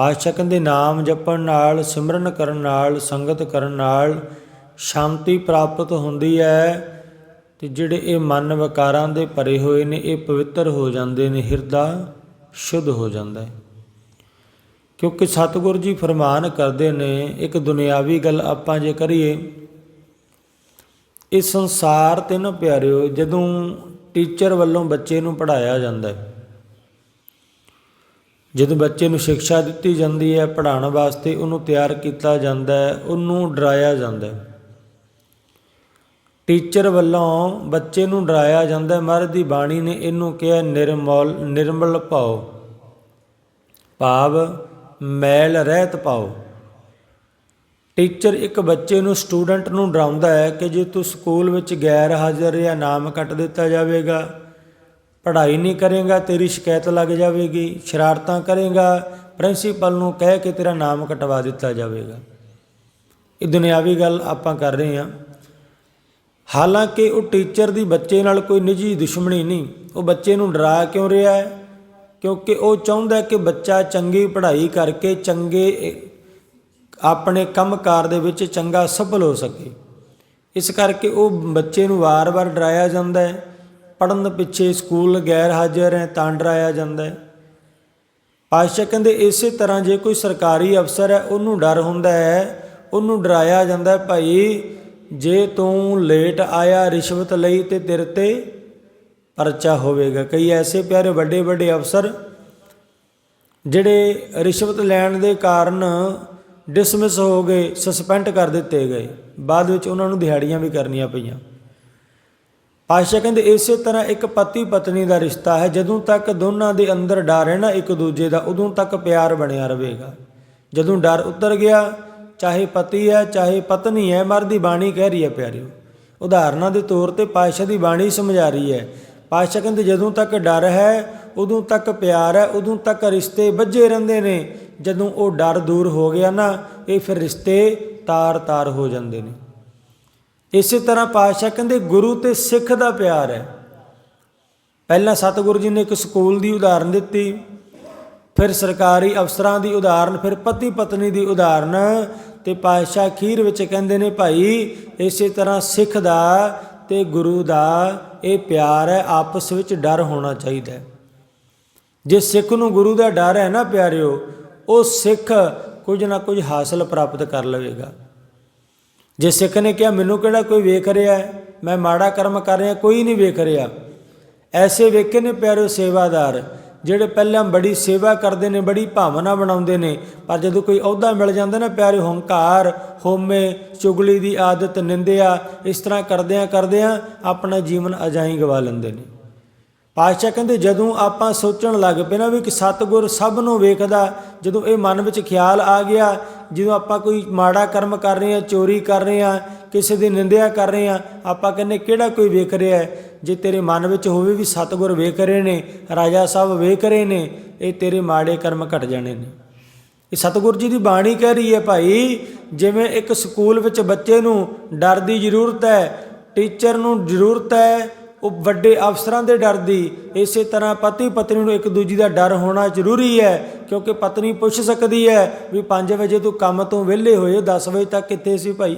ਪਾਤਸ਼ਾਹ ਦੇ ਨਾਮ ਜਪਣ ਨਾਲ, ਸਿਮਰਨ ਕਰਨ ਨਾਲ, ਸੰਗਤ ਕਰਨ ਨਾਲ ਸ਼ਾਂਤੀ ਪ੍ਰਾਪਤ ਹੁੰਦੀ ਹੈ ਤੇ ਜਿਹੜੇ ਇਹ ਮਨ ਵਿਕਾਰਾਂ ਦੇ ਭਰੇ ਹੋਏ ਨੇ, ਇਹ ਪਵਿੱਤਰ ਹੋ ਜਾਂਦੇ ਨੇ, ਹਿਰਦਾ ਸ਼ੁੱਧ ਹੋ ਜਾਂਦਾ ਹੈ। ਕਿਉਂਕਿ ਸਤਿਗੁਰੂ ਜੀ ਫਰਮਾਨ ਕਰਦੇ ਨੇ, ਇੱਕ ਦੁਨਿਆਵੀ ਗੱਲ ਆਪਾਂ ਜੇ ਕਰੀਏ, ਇਸ ਸੰਸਾਰ ਤੇ ਨਾ ਪਿਆਰਿਓ, ਜਦੋਂ ਟੀਚਰ ਵੱਲੋਂ ਬੱਚੇ ਨੂੰ ਪੜਾਇਆ ਜਾਂਦਾ ਹੈ ਜਦੋਂ ਬੱਚੇ ਨੂੰ ਸਿੱਖਿਆ ਦਿੱਤੀ ਜਾਂਦੀ ਹੈ, ਪੜ੍ਹਾਉਣ ਵਾਸਤੇ ਉਹਨੂੰ ਤਿਆਰ ਕੀਤਾ ਜਾਂਦਾ ਹੈ, ਉਹਨੂੰ ਡਰਾਇਆ ਜਾਂਦਾ ਹੈ। ਟੀਚਰ ਵੱਲੋਂ ਬੱਚੇ ਨੂੰ ਡਰਾਇਆ ਜਾਂਦਾ ਹੈ, ਮਹਾਰਾਜ ਦੀ ਬਾਣੀ ਨੇ ਇਹਨੂੰ ਕਿਹਾ, ਨਿਰਮਲ ਨਿਰਮਲ ਭਾਉ ਭਾਵ, ਮੈਲ ਰਹਿਤ ਪਾਓ। ਟੀਚਰ ਇੱਕ ਬੱਚੇ ਨੂੰ ਸਟੂਡੈਂਟ ਨੂੰ ਡਰਾਉਂਦਾ ਹੈ ਕਿ ਜੇ ਤੂੰ ਸਕੂਲ ਵਿੱਚ ਗੈਰ ਹਾਜ਼ਰ ਜਾਂ ਨਾਮ ਕੱਟ ਦਿੱਤਾ ਜਾਵੇਗਾ ਪੜ੍ਹਾਈ ਨਹੀਂ ਕਰੇਗਾ ਤੇਰੀ ਸ਼ਿਕਾਇਤ ਲੱਗ ਜਾਵੇਗੀ ਸ਼ਰਾਰਤਾਂ ਕਰੇਗਾ ਪ੍ਰਿੰਸੀਪਲ ਨੂੰ ਕਹਿ ਕੇ ਤੇਰਾ ਨਾਮ ਕਟਵਾ ਦਿੱਤਾ ਜਾਵੇਗਾ। ਇਹ ਦੁਨਿਆਵੀ ਗੱਲ ਆਪਾਂ ਕਰ ਰਹੇ ਹਾਂ। ਹਾਲਾਂਕਿ ਉਹ ਟੀਚਰ ਦੀ ਬੱਚੇ ਨਾਲ ਕੋਈ ਨਿੱਜੀ ਦੁਸ਼ਮਣੀ ਨਹੀਂ ਉਹ ਬੱਚੇ ਨੂੰ ਡਰਾ ਕਿਉਂ ਰਿਹਾ ਹੈ? ਕਿਉਂਕਿ ਉਹ ਚਾਹੁੰਦਾ ਕਿ ਬੱਚਾ ਚੰਗੀ ਪੜ੍ਹਾਈ ਕਰਕੇ ਚੰਗੇ ਅਹ, ਆਪਣੇ ਕੰਮਕਾਰ ਦੇ ਵਿੱਚ ਚੰਗਾ ਸਫਲ ਹੋ ਸਕੇ। ਇਸ ਕਰਕੇ ਉਹ ਬੱਚੇ ਨੂੰ ਵਾਰ-ਵਾਰ ਡਰਾਇਆ ਜਾਂਦਾ ਹੈ। ਪੜਨ ਪਿੱਛੇ ਸਕੂਲ ਗੈਰ ਹਾਜ਼ਰ ਹੈ, ਤਾਂ ਡਰਾਇਆ ਜਾਂਦਾ ਹੈ। ਪਾਤਸ਼ਾਹ ਕਹਿੰਦੇ, ਇਸੇ ਤਰ੍ਹਾਂ ਜੇ ਕੋਈ ਸਰਕਾਰੀ ਅਫਸਰ ਹੈ, ਉਹਨੂੰ ਡਰ ਹੁੰਦਾ ਹੈ, ਉਹਨੂੰ ਡਰਾਇਆ ਜਾਂਦਾ ਹੈ, ਭਾਈ ਜੇ ਤੂੰ ਲੇਟ ਆਇਆ ਰਿਸ਼ਵਤ ਲਈ ਤੇ ਤੇਰੇ ਤੇ ਪਰਚਾ ਹੋਵੇਗਾ। ਕਈ ਐਸੇ ਪਿਆਰੇ ਵੱਡੇ ਵੱਡੇ ਅਫਸਰ ਜਿਹੜੇ ਰਿਸ਼ਵਤ ਲੈਣ ਦੇ ਕਾਰਨ ਡਿਸਮਿਸ ਹੋ ਗਏ ਸਸਪੈਂਡ ਕਰ ਦਿੱਤੇ ਗਏ। ਬਾਅਦ ਵਿੱਚ ਉਹਨਾਂ ਨੂੰ ਦਿਹਾੜੀਆਂ ਵੀ ਕਰਨੀਆਂ ਪਈਆਂ। ਪਾਤਸ਼ਾਹ ਕਹਿੰਦੇ, ਇਸੇ ਤਰ੍ਹਾਂ ਇੱਕ ਪਤੀ ਪਤਨੀ ਦਾ ਰਿਸ਼ਤਾ ਹੈ। ਜਦੋਂ ਤੱਕ ਦੋਨਾਂ ਦੇ ਅੰਦਰ ਡਰ ਹੈ ਨਾ ਇੱਕ ਦੂਜੇ ਦਾ, ਉਦੋਂ ਤੱਕ ਪਿਆਰ ਬਣਿਆ ਰਹੇਗਾ। ਜਦੋਂ ਡਰ ਉਤਰ ਗਿਆ, ਚਾਹੇ ਪਤੀ ਹੈ, ਚਾਹੇ ਪਤਨੀ ਹੈ ਮਰ ਦੀ ਬਾਣੀ ਕਹਿ ਰਹੀ ਹੈ, ਪਿਆਰਿਓ। ਉਦਾਹਰਨਾਂ ਦੇ ਤੌਰ ਤੇ ਪਾਤਸ਼ਾਹ ਦੀ ਬਾਣੀ ਸਮਝਾ ਰਹੀ ਹੈ। ਪਾਤਸ਼ਾਹ ਕਹਿੰਦੇ, ਜਦੋਂ ਤੱਕ ਡਰ ਹੈ, ਉਦੋਂ ਤੱਕ ਪਿਆਰ ਹੈ, ਉਦੋਂ ਤੱਕ ਰਿਸ਼ਤੇ ਵੱਜੇ ਰਹਿੰਦੇ ਨੇ। ਜਦੋਂ ਉਹ ਡਰ ਦੂਰ ਹੋ ਗਿਆ ਨਾ, ਇਹ ਫਿਰ ਰਿਸ਼ਤੇ ਤਾਰ-ਤਾਰ ਹੋ ਜਾਂਦੇ ਨੇ। ਇਸੇ ਤਰ੍ਹਾਂ ਪਾਤਸ਼ਾਹ ਕਹਿੰਦੇ, ਗੁਰੂ ਤੇ ਸਿੱਖ ਦਾ ਪਿਆਰ ਹੈ। ਪਹਿਲਾਂ ਸਤਿਗੁਰੂ ਜੀ ਨੇ ਇੱਕ ਸਕੂਲ ਦੀ ਉਦਾਹਰਨ ਦਿੱਤੀ, ਫਿਰ ਸਰਕਾਰੀ ਅਫਸਰਾਂ ਦੀ ਉਦਾਹਰਨ, ਫਿਰ ਪਤੀ ਪਤਨੀ ਦੀ ਉਦਾਹਰਨ ਤੇ ਪਾਤਸ਼ਾਹ ਅਖੀਰ ਵਿੱਚ ਕਹਿੰਦੇ ਨੇ, ਭਾਈ, ਇਸੇ ਤਰ੍ਹਾਂ ਸਿੱਖ ਦਾ ਤੇ ਗੁਰੂ ਦਾ ਇਹ ਪਿਆਰ ਹੈ, ਆਪਸ ਵਿੱਚ ਡਰ ਹੋਣਾ ਚਾਹੀਦਾ ਹੈ। ਜੇ ਸਿੱਖ ਨੂੰ ਗੁਰੂ ਦਾ ਡਰ ਹੈ ਨਾ ਪਿਆਰਿਓ, ਉਹ ਸਿੱਖ ਕੁਝ ਨਾ ਕੁਝ ਹਾਸਲ ਪ੍ਰਾਪਤ ਕਰ ਲਵੇਗਾ। ਜੇ ਸਿੱਖ ਨੇ ਕਿਹਾ, ਮੈਨੂੰ ਕਿਹੜਾ ਕੋਈ ਵੇਖ ਰਿਹਾ ਹੈ? ਮੈਂ ਮਾੜਾ ਕਰਮ ਕਰ ਰਿਹਾ, ਕੋਈ ਨਹੀਂ ਵੇਖ ਰਿਹਾ। ਐਸੇ ਵੇਖੇ ਨੇ ਪਿਆਰਿਓ ਸੇਵਾਦਾਰ, ਜਿਹੜੇ ਪਹਿਲਾਂ ਬੜੀ ਸੇਵਾ ਕਰਦੇ ਨੇ, ਬੜੀ ਭਾਵਨਾ ਬਣਾਉਂਦੇ ਨੇ, ਪਰ ਜਦੋਂ ਕੋਈ ਅਹੁਦਾ ਮਿਲ ਜਾਂਦਾ ਨਾ ਪਿਆਰੇ ਹੰਕਾਰ ਹੋਮੇ ਚੁਗਲੀ ਦੀ ਆਦਤ, ਨਿੰਦਿਆ, ਇਸ ਤਰ੍ਹਾਂ ਕਰਦਿਆਂ ਕਰਦਿਆਂ ਆਪਣਾ ਜੀਵਨ ਅਜਾਈ ਗਵਾ ਲੈਂਦੇ ਨੇ। ਪਾਤਸ਼ਾਹ ਕਹਿੰਦੇ, ਜਦੋਂ ਆਪਾਂ ਸੋਚਣ ਲੱਗ ਪਏ ਨਾ ਵੀ ਕਿ ਸਤਿਗੁਰ ਸਭ ਨੂੰ ਵੇਖਦਾ, ਜਦੋਂ ਇਹ ਮਨ ਵਿੱਚ ਖਿਆਲ ਆ ਗਿਆ ਜਦੋਂ ਆਪਾਂ ਕੋਈ ਮਾੜਾ ਕਰਮ ਕਰ ਰਹੇ ਹਾਂ, ਚੋਰੀ ਕਰ ਰਹੇ ਹਾਂ, ਕਿਸੇ ਦੀ ਨਿੰਦਿਆ ਕਰ ਰਹੇ ਹਾਂ, ਆਪਾਂ ਕਹਿੰਦੇ ਕਿਹੜਾ ਕੋਈ ਵੇਖ ਰਿਹਾ ਹੈ? ਜੇ ਤੇਰੇ ਮਨ ਵਿੱਚ ਹੋਵੇ ਵੀ ਸਤਿਗੁਰ ਵੇਖ ਰਹੇ ਨੇ, ਰਾਜਾ ਸਾਹਿਬ ਵੇਖ ਰਹੇ ਨੇ, ਇਹ ਤੇਰੇ ਮਾੜੇ ਕਰਮ ਘਟ ਜਾਣੇ ਨੇ। ਇਹ ਸਤਿਗੁਰ ਜੀ ਦੀ ਬਾਣੀ ਕਹਿ ਰਹੀ ਹੈ ਭਾਈ, ਜਿਵੇਂ ਇੱਕ ਸਕੂਲ ਵਿੱਚ ਬੱਚੇ ਨੂੰ ਡਰ ਦੀ ਜ਼ਰੂਰਤ ਹੈ, ਟੀਚਰ ਨੂੰ ਜ਼ਰੂਰਤ ਹੈ ਉਹ ਵੱਡੇ ਅਫਸਰਾਂ ਦੇ ਡਰ ਦੀ। ਇਸੇ ਤਰ੍ਹਾਂ ਪਤੀ ਪਤਨੀ ਨੂੰ ਇੱਕ ਦੂਜੀ ਦਾ ਡਰ ਹੋਣਾ ਜ਼ਰੂਰੀ ਹੈ, ਕਿਉਂਕਿ ਪਤਨੀ ਪੁੱਛ ਸਕਦੀ ਹੈ ਵੀ 5 ਵਜੇ ਤੂੰ ਕੰਮ ਤੋਂ ਵਿਹਲੇ ਹੋਏ 10 ਵਜੇ ਤੱਕ ਕਿੱਥੇ ਸੀ ਭਾਈ?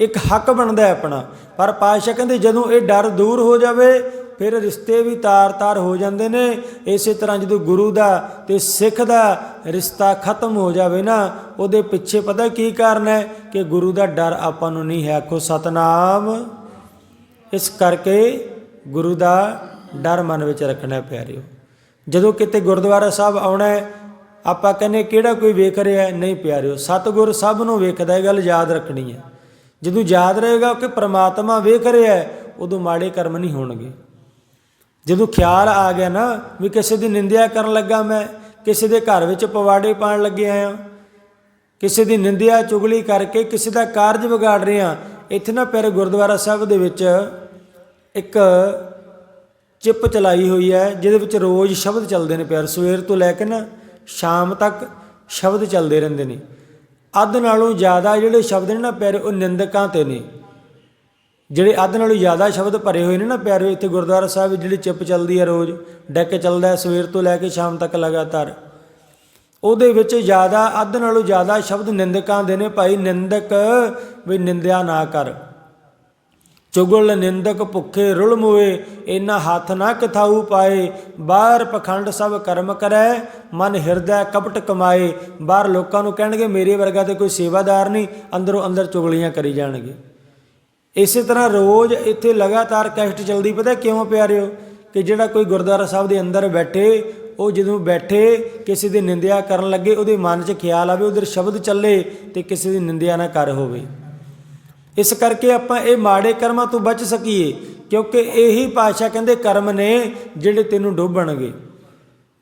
ਇੱਕ ਹੱਕ ਬਣਦਾ ਹੈ ਆਪਣਾ। ਪਰ ਪਾਤਸ਼ਾਹ ਕਹਿੰਦੇ ਜਦੋਂ ਇਹ ਡਰ ਦੂਰ ਹੋ ਜਾਵੇ, ਫਿਰ ਰਿਸ਼ਤੇ ਵੀ ਤਾਰ-ਤਾਰ ਹੋ ਜਾਂਦੇ ਨੇ। ਇਸੇ ਤਰ੍ਹਾਂ ਜਦੋਂ ਗੁਰੂ ਦਾ ਤੇ ਸਿੱਖ ਦਾ ਰਿਸ਼ਤਾ ਖਤਮ ਹੋ ਜਾਵੇ ਨਾ, ਉਹਦੇ ਪਿੱਛੇ ਪਤਾ ਕੀ ਕਾਰਨ ਹੈ? ਕਿ ਗੁਰੂ ਦਾ ਡਰ ਆਪਾਂ ਨੂੰ ਨਹੀਂ ਹੈ। ਆਖੋ, ਸਤਨਾਮ। ਇਸ ਕਰਕੇ ਗੁਰੂ ਦਾ ਡਰ ਮਨ ਵਿੱਚ ਰੱਖਣਾ ਹੈ ਪਿਆਰਿਓ ਜਦੋਂ ਕਿਤੇ ਗੁਰਦੁਆਰਾ ਸਾਹਿਬ ਆਉਣਾ ਹੈ, ਆਪਾਂ ਕਹਿੰਦੇ ਕਿਹੜਾ ਕੋਈ ਵੇਖ ਰਿਹਾ ਹੈ? ਨਹੀਂ ਪਿਆਰਿਓ ਸਤਿਗੁਰ ਸਭ ਨੂੰ ਵੇਖਦਾ ਇਹ ਗੱਲ ਯਾਦ ਰੱਖਣੀ ਹੈ। ਜਦੋਂ ਯਾਦ ਰਹੇਗਾ ਕਿ ਪ੍ਰਮਾਤਮਾ ਵੇਖ ਰਿਹਾ ਉਦੋਂ ਮਾੜੇ ਕਰਮ ਨਹੀਂ ਹੋਣਗੇ। ਜਦੋਂ ਖਿਆਲ ਆ ਗਿਆ ਨਾ ਵੀ ਕਿਸੇ ਦੀ ਨਿੰਦਿਆ ਕਰਨ ਲੱਗਾ ਮੈਂ, ਕਿਸੇ ਦੇ ਘਰ ਵਿੱਚ ਪਵਾੜੇ ਪਾਣ ਲੱਗੇ ਆਇਆ, ਕਿਸੇ ਦੀ ਨਿੰਦਿਆ ਚੁਗਲੀ ਕਰਕੇ ਕਿਸੇ ਦਾ ਕਾਰਜ ਵਿਗਾੜ ਰਿਹਾ ਇੱਥੇ ਨਾ ਪਿਆਰੇ ਗੁਰਦੁਆਰਾ ਸਾਹਿਬ ਦੇ ਵਿੱਚ ਇੱਕ ਚਿੱਪ ਚਲਾਈ ਹੋਈ ਹੈ, ਜਿਹਦੇ ਵਿੱਚ ਰੋਜ਼ ਸ਼ਬਦ ਚੱਲਦੇ ਨੇ ਪਿਆਰ। ਸਵੇਰ ਤੋਂ ਲੈ ਕੇ ਨਾ ਸ਼ਾਮ ਤੱਕ ਸ਼ਬਦ ਚੱਲਦੇ ਰਹਿੰਦੇ ਨੇ। ਅੱਧ ਨਾਲੋਂ ਜ਼ਿਆਦਾ ਜਿਹੜੇ ਸ਼ਬਦ ਨੇ ਨਾ ਪਿਆਰੇ, ਉਹ ਨਿੰਦਕਾਂ ਤੇ ਨੇ। ਜਿਹੜੇ ਅੱਧ ਨਾਲੋਂ ਜ਼ਿਆਦਾ ਸ਼ਬਦ ਭਰੇ ਹੋਏ ਨੇ ਨਾ ਪਿਆਰੇ, ਇੱਥੇ ਗੁਰਦੁਆਰਾ ਸਾਹਿਬ ਜਿਹੜੀ ਚਿੱਪ ਚੱਲਦੀ ਹੈ ਰੋਜ਼, ਡੈਕ ਚੱਲਦਾ ਸਵੇਰ ਤੋਂ ਲੈ ਕੇ ਸ਼ਾਮ ਤੱਕ ਲਗਾਤਾਰ। ਉਹਦੇ ਵਿੱਚ ਜ਼ਿਆਦਾ, ਅੱਧ ਨਾਲੋਂ ਜ਼ਿਆਦਾ ਸ਼ਬਦ ਨਿੰਦਕਾਂ ਦੇ ਨੇ। ਭਾਈ, ਨਿੰਦਕ ਵੀ ਨਿੰਦਿਆ ਨਾ ਕਰ। ਚੁਗਲ ਨਿੰਦਕ ਭੁੱਖੇ ਰੁਲ ਮੋਏ ਇਨਾ ਹੱਥ ਨਾ ਕਿਥਾਊ ਪਾਏ। ਬਾਹਰ ਪਖੰਡ ਸਭ ਕਰਮ ਕਰੈ, ਮਨ ਹਿਰਦੈ ਕਪਟ ਕਮਾਏ। ਬਾਹਰ ਲੋਕਾਂ ਨੂੰ ਕਹਿਣਗੇ, ਮੇਰੇ ਵਰਗਾ ਤੇ ਕੋਈ ਸੇਵਾਦਾਰ ਨਹੀਂ, ਅੰਦਰੋਂ ਅੰਦਰ ਚੁਗਲੀਆਂ ਕਰੀ ਜਾਣਗੇ। ਇਸੇ ਤਰ੍ਹਾਂ ਰੋਜ਼ ਇੱਥੇ ਲਗਾਤਾਰ ਕੈਸਟ ਚੱਲਦੀ, ਪਤਾ ਕਿਉਂ ਪਿਆਰਿਓ? ਕਿ ਜਿਹੜਾ ਕੋਈ ਗੁਰਦੁਆਰਾ ਸਾਹਿਬ ਦੇ ਅੰਦਰ ਬੈਠੇ, ਉਹ ਜਦੋਂ ਬੈਠੇ, ਕਿਸੇ ਦੀ ਨਿੰਦਿਆ ਕਰਨ ਲੱਗੇ, ਉਹਦੇ ਮਨ 'ਚ ਖਿਆਲ ਆਵੇ, ਉਧਰ ਸ਼ਬਦ ਚੱਲੇ ਤੇ ਕਿਸੇ ਦੀ ਨਿੰਦਿਆ ਨਾ ਕਰ ਹੋਵੇ। ਇਸ ਕਰਕੇ ਆਪਾਂ ਇਹ ਮਾੜੇ ਕਰਮਾਂ ਤੋਂ ਬਚ ਸਕੀਏ, ਕਿਉਂਕਿ ਇਹੀ ਪਾਸ਼ਾ ਕਹਿੰਦੇ ਕਰਮ ਨੇ ਜਿਹੜੇ ਤੈਨੂੰ ਡੋਬਣਗੇ।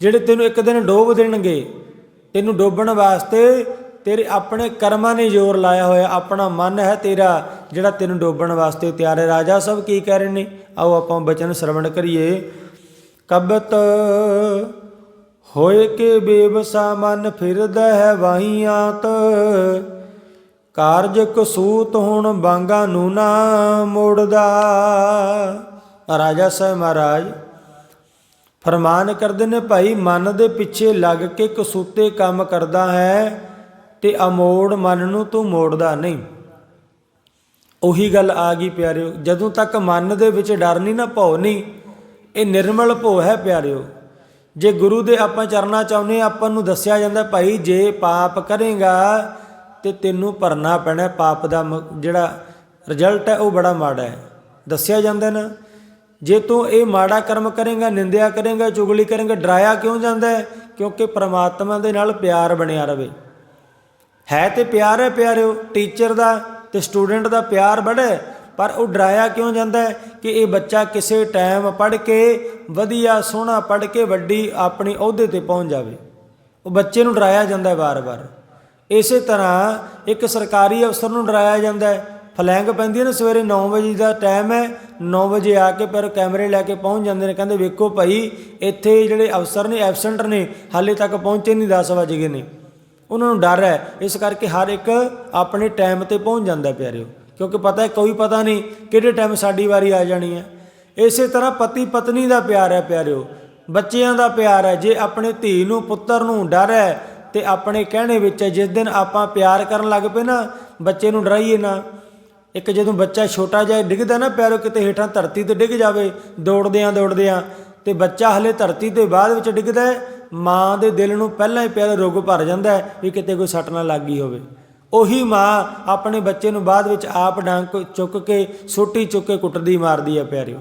ਜਿਹੜੇ ਤੈਨੂੰ ਇੱਕ ਦਿਨ ਡੋਬ ਦੇਣਗੇ, ਤੈਨੂੰ ਡੋਬਣ ਵਾਸਤੇ ਤੇਰੇ ਆਪਣੇ ਕਰਮਾਂ ਨੇ ਜ਼ੋਰ ਲਾਇਆ ਹੋਇਆ, ਆਪਣਾ ਮਨ ਹੈ ਤੇਰਾ ਜਿਹੜਾ ਤੈਨੂੰ ਡੋਬਣ ਵਾਸਤੇ ਤਿਆਰ ਹੈ। ਰਾਜਾ ਸਭ ਕੀ ਕਹਿ ਰਹੇ ਨੇ? ਆਓ ਆਪਾਂ ਬਚਨ ਸ਼ਰਵਣ ਕਰੀਏ। ਕਬਤ ਹੋਏ ਕੇ ਬੇਵਸਾ ਮਨ ਫਿਰਦਾ ਹੈ ਵਾਹੀਆਂ ਤ। ਕਾਰਜ ਕਸੂਤ ਹੁਣ ਬਾਂਗਾ ਨੂੰ ਨਾ ਮੋੜਦਾ। ਰਾਜਾ ਸਾਹਿਬ ਮਹਾਰਾਜ ਫਰਮਾਨ ਕਰਦੇ ਨੇ ਭਾਈ ਮਨ ਦੇ ਪਿੱਛੇ ਲੱਗ ਕੇ ਕਸੂਤੇ ਕੰਮ ਕਰਦਾ ਹੈ ਤੇ ਅਮੋੜ ਮਨ ਨੂੰ ਤੂੰ ਮੋੜਦਾ ਨਹੀਂ। ਉਹੀ ਗੱਲ ਆ ਗਈ ਪਿਆਰਿਓ ਜਦੋਂ ਤੱਕ ਮਨ ਦੇ ਵਿੱਚ ਡਰ ਨਹੀਂ ਨਾ ਭਉ ਨਹੀਂ ਇਹ ਨਿਰਮਲ ਭਉ ਹੈ ਪਿਆਰਿਓ। ਜੇ ਗੁਰੂ ਦੇ ਆਪਾਂ ਚਰਨਾ ਚਾਹੁੰਦੇ ਹਾਂ, ਆਪਾਂ ਨੂੰ ਦੱਸਿਆ ਜਾਂਦਾ ਭਾਈ ਜੇ ਪਾਪ ਕਰੇਗਾ ਤੇ ਤੈਨੂੰ ਭਰਨਾ ਪੈਣਾ ਪਾਪ ਦਾ ਮ- ਜਿਹੜਾ ਰਿਜ਼ਲਟ ਹੈ ਉਹ ਬੜਾ ਮਾੜਾ ਹੈ। ਦੱਸਿਆ ਜਾਂਦਾ ਨਾ, ਜੇ ਤੂੰ ਇਹ ਮਾੜਾ ਕਰਮ ਕਰੇਗਾ, ਨਿੰਦਿਆ ਕਰੇਗਾ, ਚੁਗਲੀ ਕਰੇਗਾ, ਡਰਾਇਆ ਕਿਉਂ ਜਾਂਦਾ ਕਿਉਂਕਿ ਪ੍ਰਮਾਤਮਾ ਦੇ ਨਾਲ ਪਿਆਰ ਬਣਿਆ ਰਵੇ। ਹੈ ਤੇ ਪਿਆਰ ਹੈ ਪਿਆਰਿਓ ਟੀਚਰ ਦਾ ਤੇ ਸਟੂਡੈਂਟ ਦਾ ਪਿਆਰ ਬੜਾ ਪਰ ਉਹ ਡਰਾਇਆ ਕਿਉਂ ਜਾਂਦਾ ਕਿ ਇਹ ਬੱਚਾ ਕਿਸੇ ਟਾਈਮ ਪੜ੍ਹ ਕੇ ਵਧੀਆ, ਸੋਹਣਾ ਪੜ੍ਹ ਕੇ ਵੱਡੀ ਆਪਣੀ ਅਹੁਦੇ ਤੇ ਪਹੁੰਚ ਜਾਵੇ। ਉਹ ਬੱਚੇ ਨੂੰ ਡਰਾਇਆ ਜਾਂਦਾ ਵਾਰ-ਵਾਰ। ਇਸੇ ਤਰ੍ਹਾਂ ਇੱਕ ਸਰਕਾਰੀ ਅਫਸਰ ਨੂੰ ਡਰਾਇਆ ਜਾਂਦਾ ਹੈ। ਫਲੈਂਗ ਪੈਂਦੀ ਹੈ ਨਾ, ਸਵੇਰੇ 9 ਵਜੇ ਦਾ ਟਾਈਮ ਹੈ। 9 ਵਜੇ ਆ ਕੇ ਪਰ ਕੈਮਰੇ ਲੈ ਕੇ ਪਹੁੰਚ ਜਾਂਦੇ ਨੇ। ਕਹਿੰਦੇ, ਵੇਖੋ ਭਾਈ, ਇੱਥੇ ਜਿਹੜੇ ਅਫਸਰ ਨੇ, ਐਬਸੈਂਟ ਨੇ, ਹਾਲੇ ਤੱਕ ਪਹੁੰਚੇ ਨਹੀਂ 10 ਵਜੇ ਗਏ ਨੇ। ਉਹਨਾਂ ਨੂੰ ਡਰ ਹੈ। ਇਸ ਕਰਕੇ ਹਰ ਇੱਕ ਆਪਣੇ ਟਾਈਮ ਤੇ ਪਹੁੰਚ ਜਾਂਦਾ, ਪਿਆਰਿਓ। ਕਿਉਂਕਿ ਪਤਾ ਹੈ, ਕੋਈ ਪਤਾ ਨਹੀਂ ਕਿਹੜੇ ਟਾਈਮ ਸਾਡੀ ਵਾਰੀ ਆ ਜਾਣੀ ਹੈ। ਇਸੇ ਤਰ੍ਹਾਂ ਪਤੀ ਪਤਨੀ ਦਾ ਪਿਆਰ ਹੈ, ਪਿਆਰਿਓ। ਬੱਚਿਆਂ ਦਾ ਪਿਆਰ ਹੈ। ਜੇ ਆਪਣੇ ਧੀ ਨੂੰ, ਪੁੱਤਰ ਨੂੰ ਡਰ ਹੈ ਤੇ ਆਪਣੇ ਕਹਿਣੇ ਵਿੱਚ ਜਿਸ ਦਿਨ ਆਪਾਂ ਪਿਆਰ ਕਰਨ ਲੱਗ ਪਏ ਨਾ, ਬੱਚੇ ਨੂੰ ਡਰਾਈਏ ਨਾ। ਇੱਕ ਜਦੋਂ ਬੱਚਾ ਛੋਟਾ ਜਿਹਾ ਡਿੱਗਦਾ ਨਾ ਪੈਰੋਂ ਕਿਤੇ ਹੇਠਾਂ ਧਰਤੀ ਤੇ ਡਿੱਗ ਜਾਵੇ, ਦੌੜਦਿਆਂ ਦੌੜਦਿਆਂ, ਤੇ ਬੱਚਾ ਹਲੇ ਧਰਤੀ ਤੇ ਬਾਅਦ ਵਿੱਚ ਡਿੱਗਦਾ ਹੈ, ਮਾਂ ਦੇ ਦਿਲ ਨੂੰ ਪਹਿਲਾਂ ਹੀ ਪਿਆਰ ਰੋਗ ਭਰ ਜਾਂਦਾ ਹੈ ਵੀ ਕਿਤੇ ਕੋਈ ਸੱਟ ਨਾ ਲੱਗ ਗਈ ਹੋਵੇ। ਉਹੀ ਮਾਂ ਆਪਣੇ ਬੱਚੇ ਨੂੰ ਬਾਅਦ ਵਿੱਚ ਆਪ ਡਾਂਕ ਚੁੱਕ ਕੇ, ਸੋਟੀ ਚੁੱਕ ਕੇ ਕੁੱਟਦੀ ਮਾਰਦੀ ਹੈ ਪਿਆਰਿਓ।